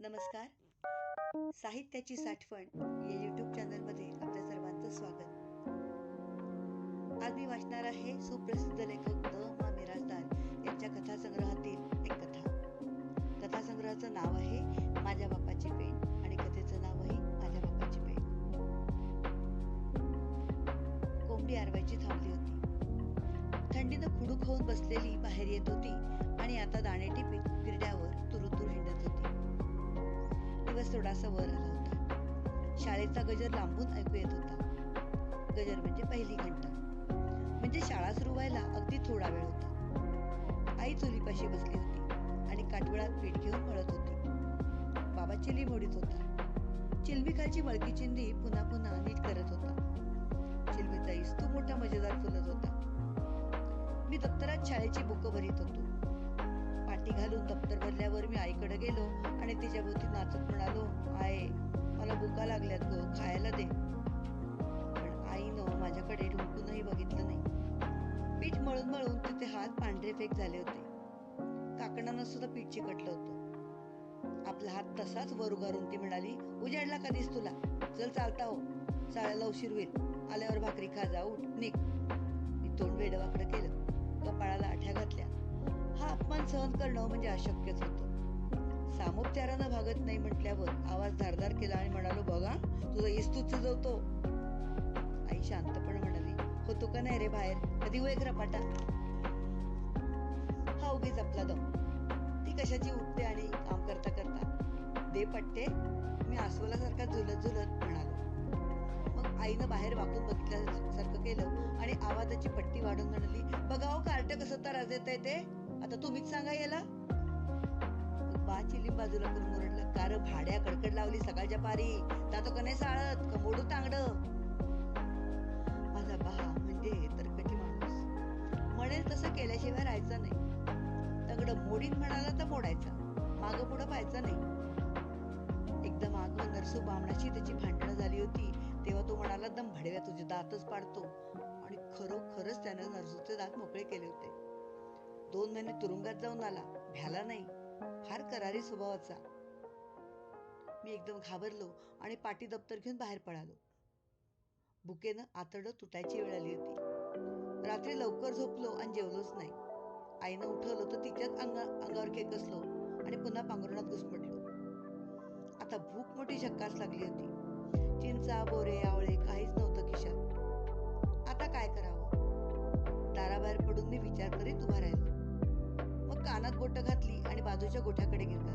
नमस्कार. साहित्याची साठवण या युट्यूब चॅनलमध्ये आपल्या सर्वांचं स्वागत. आज मी वाचणार आहे सुप्रसिद्ध लेखक द. मा मिराजदार यांच्या कथासंग्रहातील एक कथा. कथासंग्रहाचं नाव आहे माझ्या बापाची पेन आणि कथेचं नाव आहे माझ्या बापाची पेन. कोंबडी आरवायची थांबली थंडीनं खुडूक होऊन बसलेली बाहेर येत होती आणि आता दाणे टिपीत गिरड्यावर तुरुतूर हिंडत होती. दिवस थोडासा वर आला होता. शाळेचा गजर लांबून ऐकू येत होता. गजर म्हणजे पहिली घंटा. म्हणजे शाळा सुरू व्हायला अगदी थोडा वेळ होता. आई चुलीपाशी बसली होती आणि काठवळात पीठ घेऊन मळत होती. बाबा चिली मोडीत होता. चिलबिकाची मळकी चिंदी पुन्हा पुन्हा नीट करत होता. चिलबीचा इस्तू मोठा मजेदार फुलत होता. मी दप्तरात शाळेची बुकं भरीत होतो. पाठी घालून दप्तर भरल्यावर मी आईकडे गेलो आणि तिच्या भोवती नाचत म्हणालो आय मला बुका लागल्यात ग खायला दे. पण आईनं माझ्याकडे ढुंकूनही बघितलं नाही. पीठ मळून मळून तिचे हात पांढरे फेक झाले होते. काकणानं सुद्धा पीठ चिकटलं होतं. आपला हात तसाच वर उगारून ती म्हणाली उजाडला कधीच तुला? चल चालता हो. शाळेला उशीर होईल. आल्यावर भाकरी खा जाऊ उठ निघ. मी तोंड वेडवाकडं केलं. कपाळाला आठ्या घातल्या. हा अपमान सहन करणं म्हणजे अशक्यच होतं. सामोपचारानं भागत नाही म्हटल्यावर आवाज धारदार केला आणि म्हणालो बघा तुझा इस्तूच शिजवतो आई शांतपणे म्हणाली होतो का नाही रे बाहेर? कधी वेग रपाटा हा उगीच आपला दम. ती कशाची उठते आणि काम करता करता दे पट्टे मी अस्वलासारखा झुलत झुलत म्हणालो. आईनं बाहेर वाकून बघितल्यासारखं केलं आणि आवाजाची पट्टी वाढून म्हणाली बघा हो, कार्ट कसं तर येत आहे ते. आता तुम्हीच सांगा याला. बा चिलीम बाजूला करून ओरडलं कार भाड्या कडकड लावली सकाळच्या पारी. जातो का नाही साळत? कमोडू मोडू तांगड? माझा बहा म्हणजे तरकटी माणूस. म्हणेल तसं केल्याशिवाय राहायचं नाही. तगड मोडीन म्हणाला तर मोडायचा. माग पुढं पाहायचं नाही. एकदा माग नरसू बामणाशी त्याची भांडणं झाली होती. तेव्हा तो म्हणाला दम भडव्या तुझे दातच पाडतो. आणि खरोखरच त्यानं नरसूचे दात मोकळे केले होते. दोन महिने तुरुंगात जाऊन आला. भ्याला नाही. फार करारी स्वभावाचा. मी एकदम घाबरलो आणि पाटी दप्तर घेऊन बाहेर पळालो. बुकेनं आतडं तुटायची वेळ आली होती. रात्री लवकर झोपलो आणि जेवलोच नाही. आईनं उठवलं तर तिच्याच अंगा अंगावर केकसलो आणि पुन्हा पांघरुणात घुसमटलो. आता भूक मोठी शक्काच लागली होती. चिंचा बोरे आवळे काहीच नव्हतं खिशात. आता काय करावं? दाराबाहेर पडून मी विचार करीत उभा राहिलो. मग कानात बोट घातली आणि बाजूच्या गोठ्याकडे गेलो.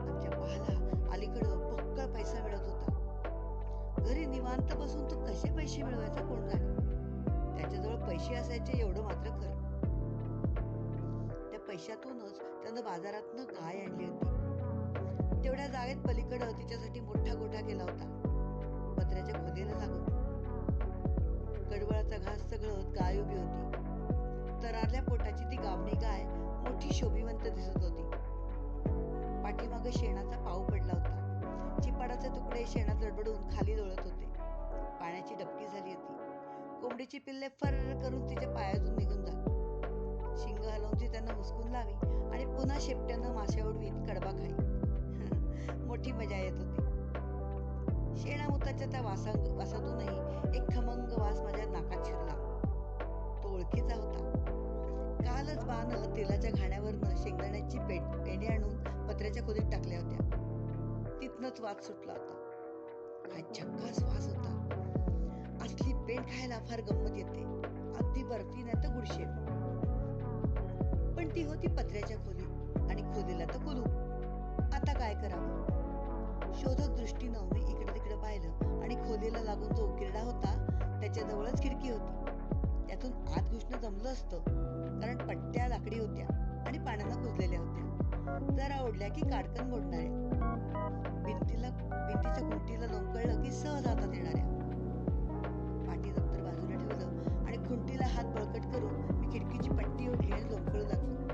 आमच्या पाहाला अलीकडं पक्कळ पैसा मिळत होता. घरी निवांत बसून तो कसे पैसे मिळवायचा कोण जाणे? त्याच्याजवळ पैसे असायचे एवढं मात्र खरं. त्या पैशातूनच त्यानं बाजारातनं गाय आणली होती. तेवढ्या जागेत पलीकडं तिच्यासाठी मोठा गोठा केला होता. पत्र्याच्या खोलीला लागून. कडवळाचा घास सगळं गाय उभी होती. तरारल्या पोटाची ती गावणी गाय मोठी शोभिवंत दिसत होती. पाठीमागे शेणाचा पाऊ पडला होता. चिपाडाचे तुकडे शेणात रडबडून खाली लोळत होते. पाण्याची डबकी झाली होती. कोंबडीची पिल्ले फर करून तिच्या पायातून निघून जात. शिंग हलवून ती त्यांना हुसकून लावी आणि पुन्हा शेपट्यानं माश्या उडवीत कडबा खाई. मोठी मजा येत होती. शेणामुताच्या त्या वासा वासातूनही एक खमंग वास माझ्या नाकात शिरला. तो ओळखीचा होता. कालच बानं तेलाच्या घाण्यावरनं शेंगदाण्याची पेट पेंढे आणून पत्र्याच्या खोलीत टाकल्या होत्या. तिथनच वास सुटला होता. हा झक्कास वास होता. असली पेंट खायला फार गंमत येते. अगदी बर्फी नाही तर गुडशे. पण ती होती पत्र्याच्या खोलीत आणि खोलीला तर कुलू आता काय करावं? शोधक दृष्टीनं मी इकडे तिकडे पाहिलं आणि खोलीला लागून जो उकिरडा होता. त्याच्या जवळच खिडकी होती. त्यातून आत घुसणं जमलं असतं. कारण पट्ट्या लाकडी होत्या आणि पाण्यानं कुजलेल्या होत्या. जरा ओढल्या की काडकन मोडणाऱ्या. भिंतीला भिंतीच्या खुंटीला लोंकळलं की सहज हातात येणाऱ्या. पाठी दप्तर बाजूला ठेवलं आणि खुंटीला हात बळकट करून मी खिडकीची पट्टी ओढली आणि लोंकळू लागलो.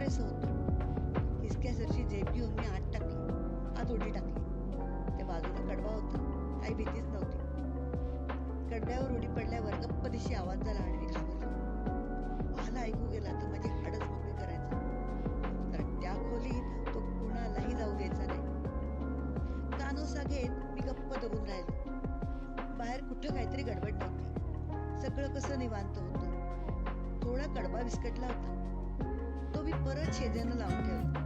पुरेसं होतं. हिसक्यासरची झेप घेऊन मी आत टाकली. आत उडी टाकली. त्या बाजूला कडवा होता. काही भीतीच नव्हती. कडव्यावर उडी पडल्यावर गप्प दिशी आवाज झाला आणि मी घाबरलो का ऐकू गेला तर माझी हाडच मोकळी करायचा. तर त्या खोलीत तो कुणालाही जाऊ द्यायचा नाही. कानोसा घेत मी गप्प दबून राहिलो. बाहेर कुठं काहीतरी गडबड नव्हती. सगळं कसं निवांत होतं? थोडा कडबा विस्कटला होता. मी परत शेजानं लावून ठेवलं.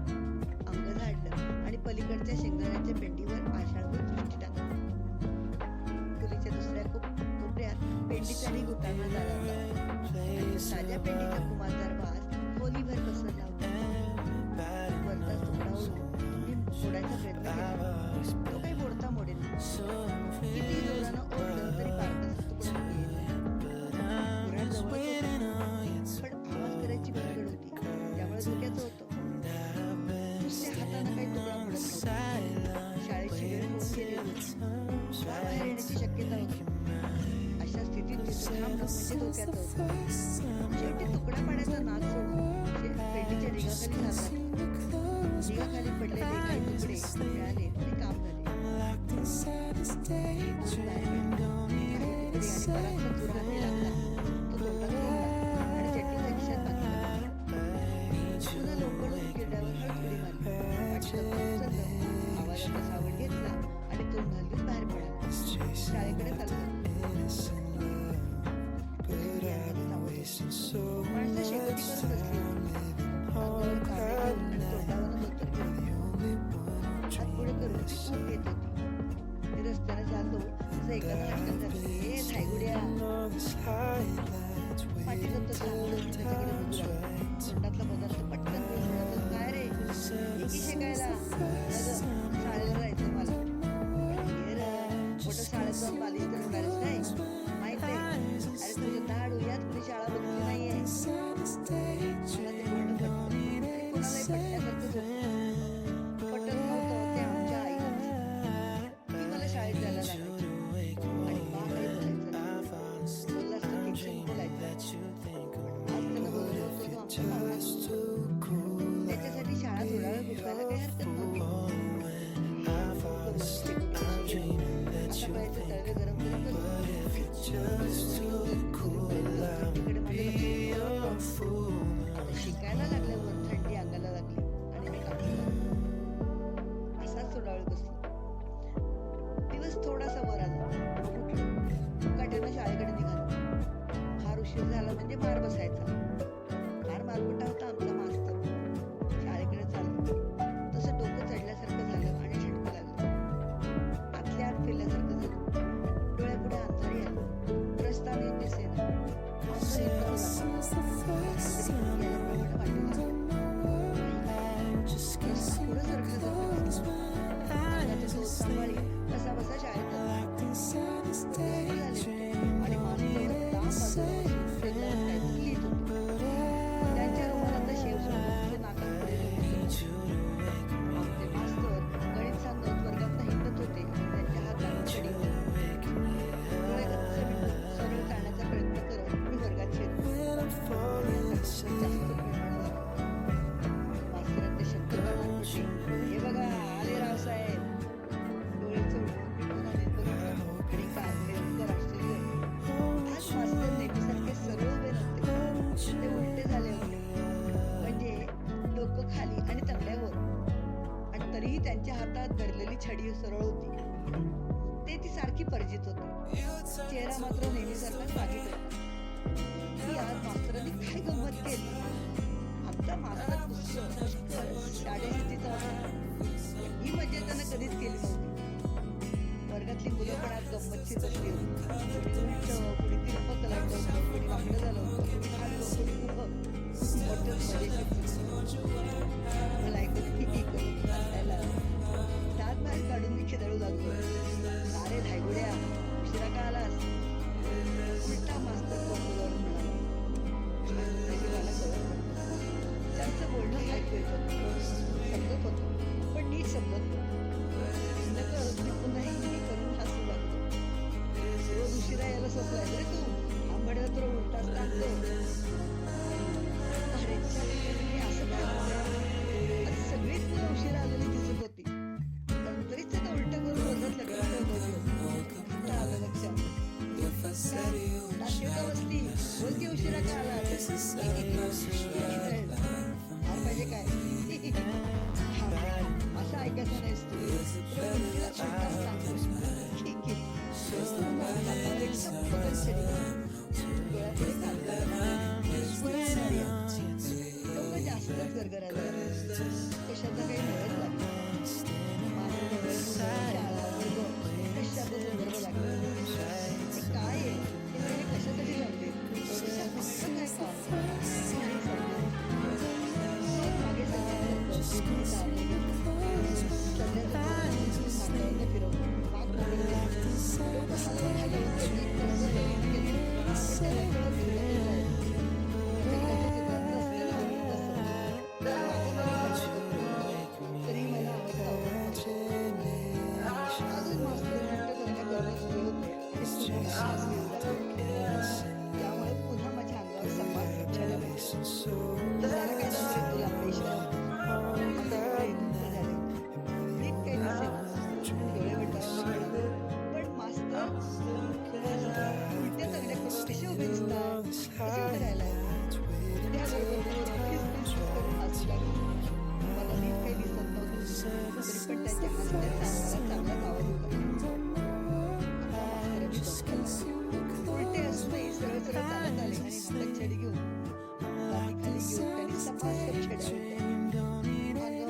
अंग झाडलं आणि पलीकडच्या शेंगदाण्याच्या पेंडीवर आषाढभर दृष्टी टाकली. खोलीच्या दुसऱ्या खूप कोपऱ्यात पेंडीचा आणि गुटाणा झाला होता. ताज्या पेंडीचा कुमारदार वास खोलीभर पसरला. धोक्याचं होतं. हातानं काही तुकडा शाळेची वेळ होऊन गेली होती. बाहेर येण्याची शक्यता होती. अशा स्थितीत म्हणजे होतं. शेवटी तुकडा पाण्याचा नाद सोडून पेंडीच्या ढिगाखाली जातात ढिगाखाली पडलेले काही तुकडे मिळाले आणि काम झाले. शाळेकडे माणसं शेकोटी करून लागला. तरी काळी छडी सरळ होती. ते ती सारखी परिचित होती. चेहरा मात्र नेहमीसारखाच वागीत होता. ती आज मास्तरांनी काय गंमत केली? आमचा मास्तर पुस्तक ही मजा त्यानं कधीच केली नव्हती. वर्गातली मुलं पण आज गंमतची बसली होती.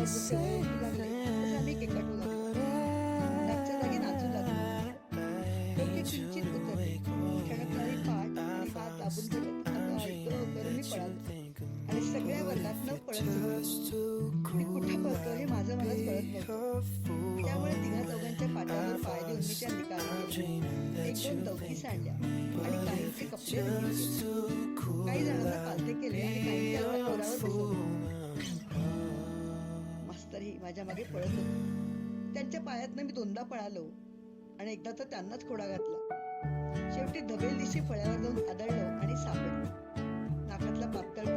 गोष्टी वाटू लागले तसे आणि सगळ्या वर्गात न पळत मी कुठे पळतो हे माझं मलाच कळत नव्हतं त्यामुळे तिघा चौघांच्या पाठावर पाय सांडल्या आणि काहीचे कपडे मी दोनदा पळालो आणि एकदा तर त्यांनाच खोडा घातला. शेवटी धबेल दिशी फळ्याला जाऊन आदळलो आणि सापडलो. नाकातला पातळ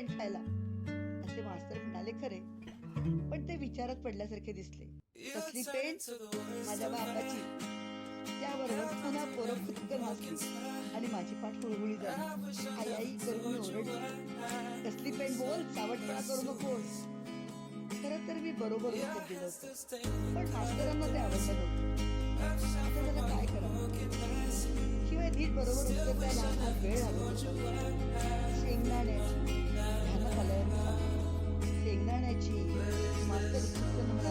पेंटायला असे मास्तर म्हणाले खरे. पण ते विचारात पडल्यासारखे दिसले. कसली पेंट माझ्या बापाची. त्याबरोबर पुन्हा पोरं खुदकन आणि माझी पाठ हुळहुळी झाली. आई आई करून ओरडली. कसली पेंट बोल? चावटपणा करू नकोस खर तर मी बरोबर उत्तर दिलं होतं. पण मास्तरांना ते आवडलं नव्हतं. त्याला काय करावं? शिवाय नीट बरोबर उत्तर द्यायला वेळ आला शेंगदाण्याची शेंगदाण्याची मास्तर मला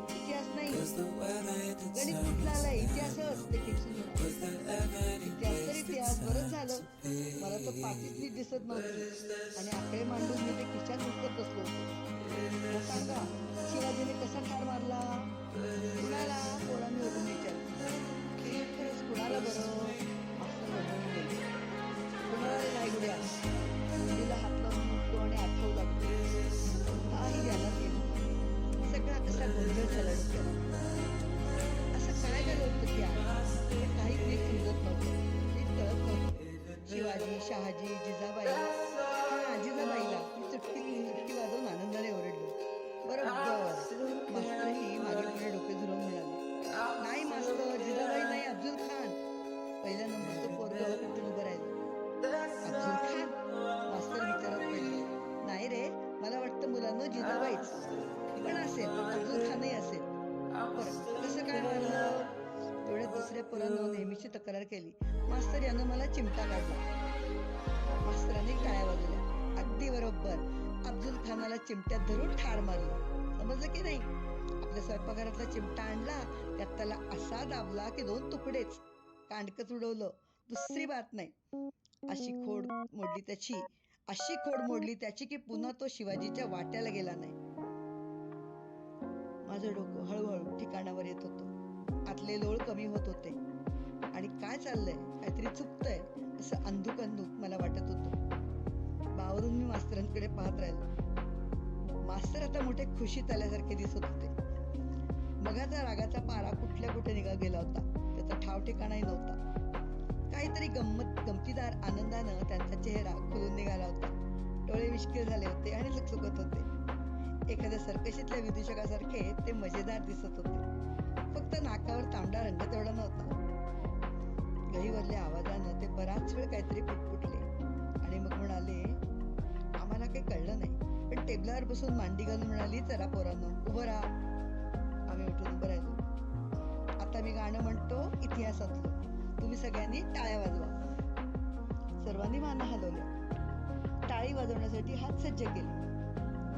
इतिहास नाही. गणित कुठला आला इतिहास ते इतिहास इतिहास बरंच झालं. मला तर पाठीतली दिसत नव्हती. आणि आकडे मांडून मी ते खिशात उचलत बसलो सांगा शिवाजीने कसा ठार मारला? कुणाला कोणाने ठार मारलं. समजलं की नाही? आपल्या स्वयंपाकघरातला चिमटा आणला त्यात त्याला असा दाबला की दोन तुकडेच. कांडकच उडवलं दुसरी बात नाही. अशी खोड मोडली त्याची. अशी खोड मोडली त्याची की पुन्हा तो शिवाजीच्या वाट्याला गेला नाही. माझं डोकं हळूहळू ठिकाणावर येत होतं. आतले लोळ कमी होत होते. आणि काय चाललंय? काहीतरी चुकतंय असं अंधुक अंधुक मला वाटत होतं. बावरून मी मास्तरांकडे पाहत राहिलो. मास्तर आता मोठे खुशीत आल्यासारखे दिसत होते. मगाचा रागाचा पारा कुठल्या कुठे निघा गेला होता त्याचा ठाव ठिकाणाही नव्हता. काहीतरी गंमत गमतीदार आनंदानं त्यांचा चेहरा खुलून निघाला होता. डोळे विष्कील झाले होते आणि लुकलुकत होते. एखाद्या सर्कशीतल्या विदूषकासारखे ते मजेदार दिसत होते. फक्त नाकावर तांबडा रंग तेवढा नव्हता. गहीवरल्या आवाजानं ते बराच वेळ काहीतरी पुटपुटले. आणि मग म्हणाले आम्हाला काही कळलं नाही. टेबलावर बसून मांडी घालून म्हणाली चला पोरांनो उभं राहा. आम्ही उठून उभं राहिलो. आता मी गाणं म्हणतो इतिहासातलं. तुम्ही सगळ्यांनी टाळ्या वाजवा. सर्वांनी मान हलवल्या. टाळी वाजवण्यासाठी हात सज्ज केले.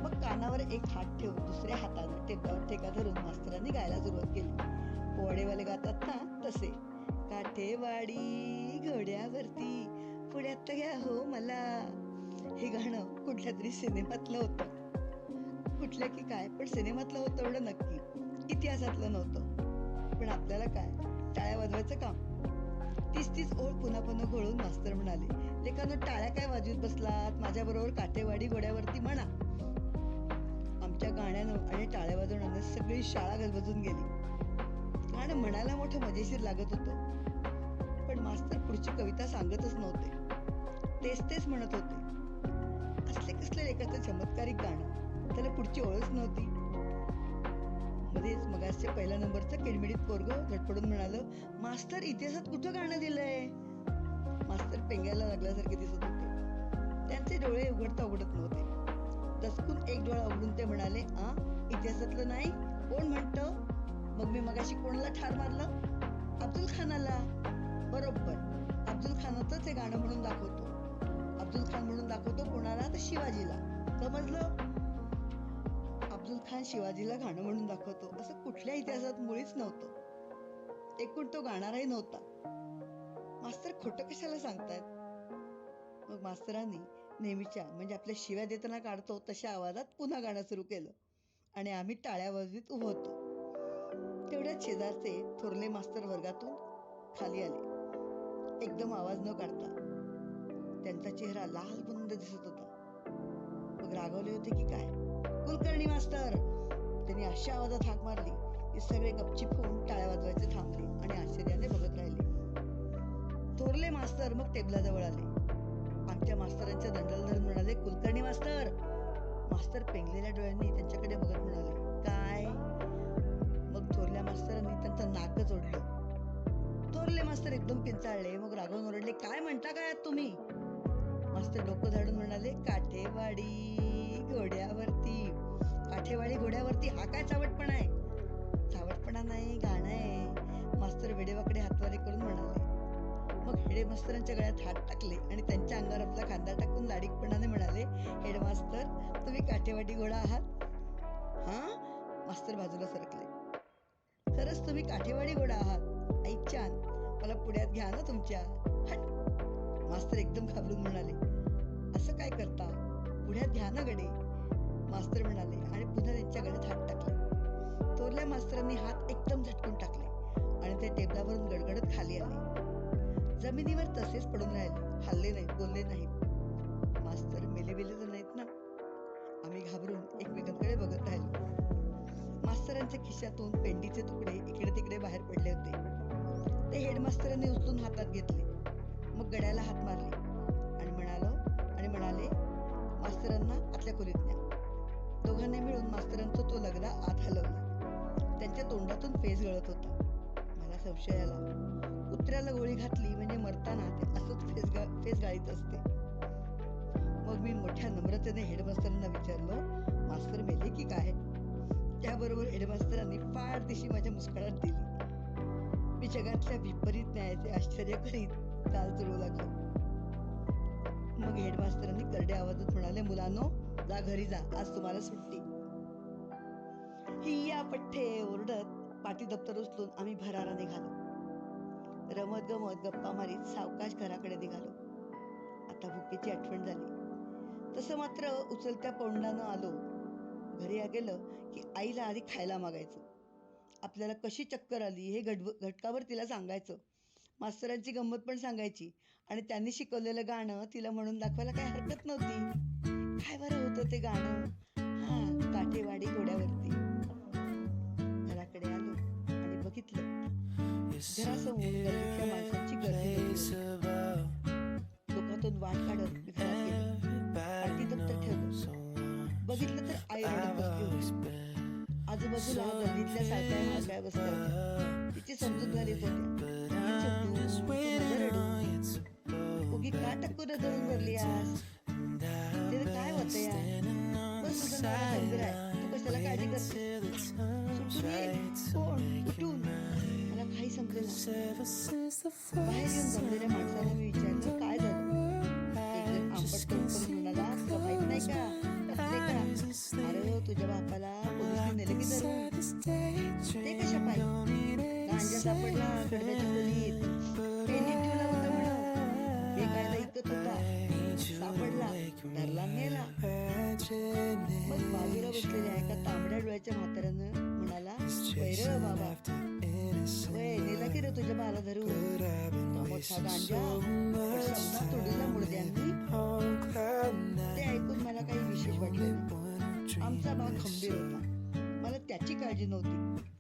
मग कानावर एक हात ठेवून दुसऱ्या हाताने टेबलावर ठेका धरून मास्तरांनी गायला सुरुवात केली. पोवाडेवाले गातात ना तसे. काठेवाडी घोड्यावरती पुढ्यात घ्या हो मला. हे गाणं कुठल्या तरी सिनेमातलं होतं. कुठल्या की काय पण सिनेमातलं होतं एवढं नक्की. इतिहासातलं नव्हतं. पण आपल्याला काय टाळ्या वाजवायचं काम. तीस तीस ओळ पुन्हा पुन्हा घोळून मास्तर म्हणाले लेखानं टाळ्या काय वाजवत बसलात? माझ्याबरोबर काटेवाडी काठेवाडी घोड्यावरती म्हणा. आमच्या गाण्यानं आणि टाळ्या वाजवण्यानं सगळी शाळा गजबजून गेली. गाणं म्हणायला मोठं मजेशीर लागत होतं. पण मास्तर पुढची कविता सांगतच नव्हते. तेच तेच म्हणत होते. कसले कसले लेखाचं चमत्कारिक गाणं? त्याला पुढची ओळख नव्हती. मध्येच मगाचे पहिल्या नंबरचं किडमिडीत पोरग झटपडून म्हणालं मास्तर इतिहासात कुठं गाणं दिलंय? मास्तर पेंगायला लागल्यासारखे दिसत होते. त्यांचे डोळे उघडता उघडत नव्हते. दचकून एक डोळा उघडून ते म्हणाले आ इतिहासातलं नाही? कोण म्हणत? मग मी मगाशी कोणाला ठार मारलं? अब्दुल खानाला. बरोबर. अब्दुल खानाचंच हे गाणं म्हणून दाखवतो. अब्दुल खान म्हणून दाखवतो कोणाला? तर शिवाजीला. समजलं अब्दुल खान शिवाजीला गाणं म्हणून दाखवतो. असं कुठल्या इतिहासात मुळीच नव्हतं. एकूण तो गाणाराही नव्हता. मास्तर खोटं कशाला सांगतायत? मग मास्तरांनी नेहमीच्या म्हणजे आपल्या शिव्या देताना काढतो तशा आवाजात पुन्हा गाणं सुरू केलं. आणि आम्ही टाळ्या वाजवीत उभं होतो. तेवढ्या शेजारचे थोरले मास्तर वर्गातून खाली आले. एकदम आवाज न काढता. त्यांचा चेहरा लाल बुंद दिसत होता. मग रागवले होते की काय? कुलकर्णी मास्तर! त्यांनी अशा आवाजात हाक मारली की सगळे गपचिप होऊन टाळ्या वाजवायचे थांबले आणि आश्चर्याने बघत राहिले. थोरले मास्तर मग टेबलाजवळ आले. आमच्या मास्तरांच्या दंडलधर म्हणाले कुलकर्णी मास्तर! मास्तर पेंगलेल्या डोळ्यांनी त्यांच्याकडे बघत म्हणाले काय? मग थोरल्या मास्तरांनी त्यांचं नाकच ओढलं थोरले मास्तर एकदम पिंचाळले मग रागवून ओरडले काय म्हणता काय आहात तुम्ही? मस्त डोकं झाडून म्हणाले काठेवाडी घोड्यावरती. काठेवाडी घोड्यावरती हा काय चावटपणा आहे? चावटपणा नाही गाणं आहे. मास्तर वेडेवाकडे हातवारे करून म्हणाले. मग हेडे मास्तरांच्या गळ्यात हात टाकले आणि त्यांच्या अंगावर आपला खांदा टाकून लाडीकपणाने म्हणाले हेड मास्तर तुम्ही काठेवाडी घोडा आहात? हा मास्तर बाजूला सरकले. खरंच तुम्ही काठेवाडी घोडा आहात? ऐकच्यान मला पुण्यात घ्या ना तुमच्या. हट मास्तर एकदम घाबरून म्हणाले. असं काय करता? पुढे घ्या गडे मास्तर म्हणाले आणि पुन्हा त्यांच्या गळ्यात हात टाकले. थोरल्या मास्तरांनी हात एकदम झटकून टाकले आणि ते टेबलावरून गडगडत खाली आले. जमिनीवर तसेच पडून राहिले. हल्ले नाहीत बोलले नाहीत. मास्तर मेले बेले तर नाहीत ना? आम्ही घाबरून एकमेकांकडे बघत राहिलो. मास्तरांच्या खिशातून पेंडीचे तुकडे इकडे तिकडे बाहेर पडले होते. ते हेडमास्तरांनी उचलून हातात घेतले. मग गड्याला हात मारले. म्हणाले मास्तरांना आतल्या खोलीत न्या. दोघांनी मिळून मास्तरांचा तो लगडा आत हलवला. त्यांच्या तोंडातून फेस गळत होता. मला संशय आला. कुत्र्याला गोळी घातली म्हणजे मरताना ते असंच फेस गा फेस गाळीत असते. मग मी मोठ्या नम्रतेने हेडमास्तरांना विचारलं मास्तर मेले की काय? त्याबरोबर हेडमास्तरांनी फार दिशी माझ्या मुस्कळात दिली. मी जगातल्या विपरीत न्यायाचे आश्चर्य करीत चाल चढू लागलो. मग हेडमास्तरांनी करड्या आवाजात म्हणाले मुलांनो जा घरी जा आज तुम्हाला सुट्टी. ही या पठ्ठे ओरडत पाटी दप्तर उचलून आम्ही भरारा निघालो. रमत गमत गप्पा मारीत सावकाश घराकडे निघालो. आता भुकेची आठवण झाली. तसं मात्र उचलत्या पौंडानं आलो. घरी आ गेलं की आईला आधी खायला मागायचं. आपल्याला कशी चक्कर आली हे घट घटकावर तिला सांगायचं. मास्तरांची गंमत पण सांगायची. आणि त्यांनी शिकवलेलं गाणं तिला म्हणून दाखवायला काही हरकत नव्हती. काय बरं होतं ते गाणं? हा काठेवाडी घोड्यावरती. घराकडे आलो आणि बघितलं. घरासमोर माणसांची गर्दी डोक्यातून वाट काढत मी दप्तर ठेवलं. बघितलं तर आई रडत बसली आजूबाजूला गल्लीतल्या सारख्या बसल्या तिची समजूत होती. होत्या का टक्कर धरून भरली आज? तिथे काय होतं यार? बस नवरा आहे तू कशाला काळजी करते सुटून ये. कोण? कुठून? मला काही समजेल बाहेर येऊन जमलेल्या माणसाला मी विचारलं काय झालं? एक आंबट करून म्हणाला तुला माहीत नाही का? का? अरे हो, तुझ्या बापाला पोलिसांनी नेलं की धरून. ते कशा पाहिजे गांजा सापडला कडव्याच्या खोलीत. धरला नेला मग बाजूला बसलेल्या एका तांबड्या डोळ्याच्या म्हाताऱ्यानं म्हणाला वैर बाबा वय नेला की रे तुझ्या बाला धरून. मोठा गांजा तोडीला मुडद्यांनी ते ऐकून मला काही विशेष वाटलं. आमचा भाग खंबीर होता. मला त्याची काळजी नव्हती.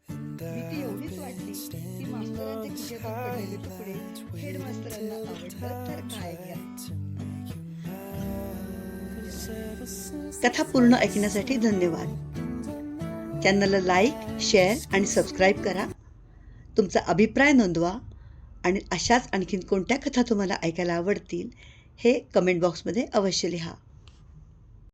भीती एवढीच वाटली की मास्तरांच्या खिशातून पडलेले तुकडे हेडमास्तरांना आवडलं तर काय घ्या कथा पूर्ण ऐकण्यासाठी धन्यवाद. चॅनलला लाईक शेअर आणि सबस्क्राईब करा. तुमचा अभिप्राय नोंदवा आणि अशाच आणखीन कोणत्या कथा तुम्हाला ऐकायला आवडतील हे कमेंट बॉक्समध्ये अवश्य लिहा.